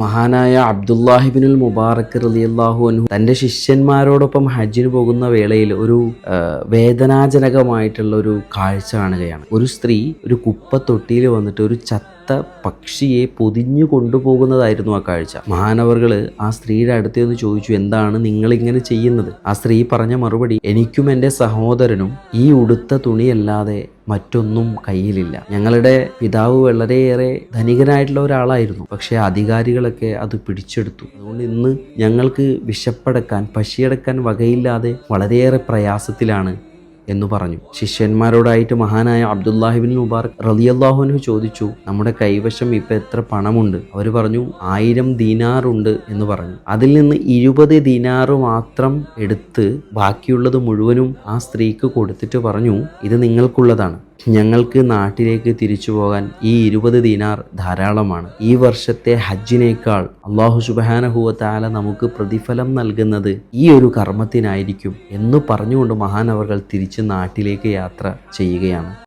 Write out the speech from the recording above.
മഹാനായ അബ്ദുല്ലാഹിബിനുൽ മുബാറക് റളിയല്ലാഹു അനു തന്റെ ശിഷ്യന്മാരോടൊപ്പം ഹജ്ജിന് പോകുന്ന വേളയിൽ ഒരു വേദനാജനകമായിട്ടുള്ള ഒരു കാഴ്ച കാണുകയാണ്. ഒരു സ്ത്രീ ഒരു കുപ്പത്തൊട്ടിയിൽ വന്നിട്ട് ഒരു ചത്ത പക്ഷിയെ പൊതിഞ്ഞു കൊണ്ടുപോകുന്നതായിരുന്നു ആ കാഴ്ച. മഹാനവറുകൾ ആ സ്ത്രീയുടെ അടുത്ത് നിന്ന് ചോദിച്ചു എന്താണ് നിങ്ങൾ ഇങ്ങനെ ചെയ്യുന്നത്? ആ സ്ത്രീ പറഞ്ഞ മറുപടി എനിക്കും എന്റെ സഹോദരനും ഈ ഉടുത്ത തുണിയല്ലാതെ മറ്റൊന്നും കയ്യിലില്ല. ഞങ്ങളുടെ പിതാവ് വളരെയേറെ ധനികനായിട്ടുള്ള ഒരാളായിരുന്നു. പക്ഷേ അധികാരികളൊക്കെ അത് പിടിച്ചെടുത്തു. അതുകൊണ്ട് ഇന്ന് ഞങ്ങൾക്ക് വിശപ്പടക്കാൻ പശിയടക്കാൻ വകയില്ലാതെ വളരെയേറെ പ്രയാസത്തിലാണ് എന്ന് പറഞ്ഞു. ശിഷ്യന്മാരോടായിട്ട് മഹാനായ അബ്ദുല്ലാഹിബിൻ മുബാറക് റലിയല്ലാഹുനു ചോദിച്ചു നമ്മുടെ കൈവശം ഇപ്പം എത്ര പണമുണ്ട്? അവർ പറഞ്ഞു ആയിരം ദീനാറുണ്ട് എന്ന് പറഞ്ഞു. അതിൽ നിന്ന് ഇരുപത് ദീനാറ് മാത്രം എടുത്ത് ബാക്കിയുള്ളത് മുഴുവനും ആ സ്ത്രീക്ക് കൊടുത്തിട്ട് പറഞ്ഞു ഇത് നിങ്ങൾക്കുള്ളതാണ്. ഞങ്ങൾക്ക് നാട്ടിലേക്ക് തിരിച്ചു പോകാൻ ഈ ഇരുപത് ദിനാർ ധാരാളമാണ്. ഈ വർഷത്തെ ഹജ്ജിനേക്കാൾ അള്ളാഹു സുബാനഹുവത്താല നമുക്ക് പ്രതിഫലം നൽകുന്നത് ഈ ഒരു കർമ്മത്തിനായിരിക്കും എന്ന് പറഞ്ഞുകൊണ്ട് മഹാനവർകൾ തിരിച്ച് നാട്ടിലേക്ക് യാത്ര ചെയ്യുകയാണ്.